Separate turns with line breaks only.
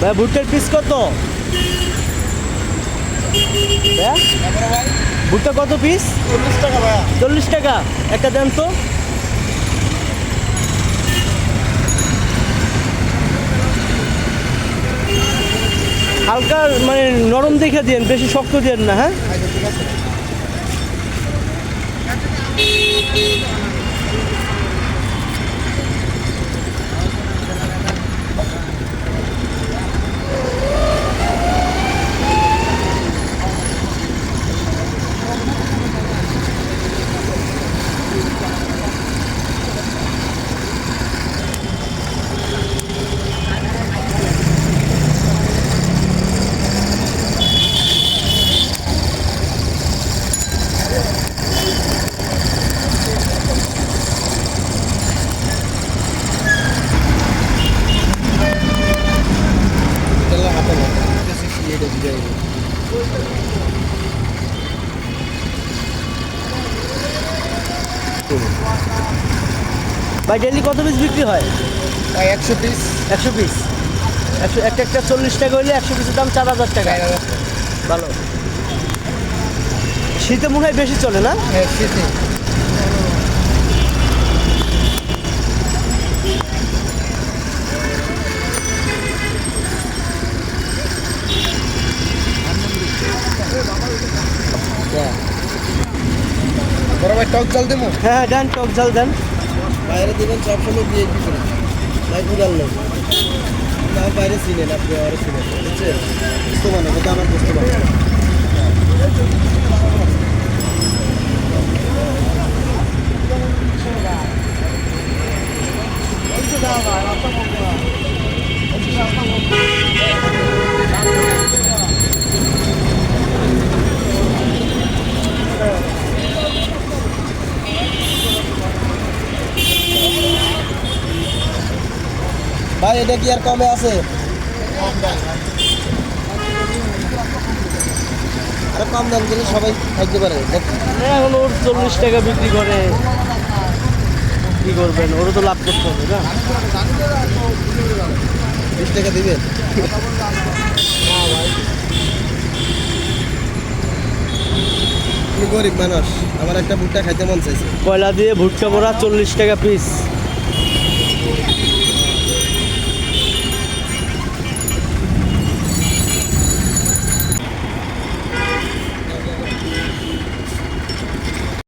ভাই, ভুট্টার পিস কত? ভুট্টা কত পিস
চল্লিশ টাকা, ভাইয়া।
চল্লিশ টাকা একটা দেন তো। হালকা মানে নরম দেখে দিন বেশি শক্ত দিন না হ্যাঁ?
এটা দিয়ে
ভাই ডেলি কত পিস বিক্রি হয়?
ভাই একশো পিস
একশো পিস একশো একটা একটা চল্লিশ টাকা হইলে একশো পিসের দাম চার হাজার টাকা। ভালো। শীতে মনে হয় বেশি চলে না?
হ্যাঁ শীতে। বড় ভাই টক জল দেবো?
হ্যাঁ হ্যাঁ দেন টক ঝাল দেন।
বাইরে দিবেন সবসময় দিয়ে কি করে? ভাই বুঝাল লোক না বাইরে চিনেন আপনি আরও চিনেন। বুঝছেন বুঝতে পারেন কিন্তু আমার বুঝতে পারেন ভাই এটা কি আর কমে আছে? আরও কম দাম দিলে সবাই খাইতে পারে।
এখন ওর চল্লিশ টাকা বিক্রি করে। কি করবেন? ওরও তো লাভ করতে হবে না।
বিশ টাকা দিবেন গরিব মানুষ আমার একটা ভুট্টা খাইতে মন চাইছে।
কয়লা দিয়ে ভুট্টা বড়া চল্লিশ টাকা পিস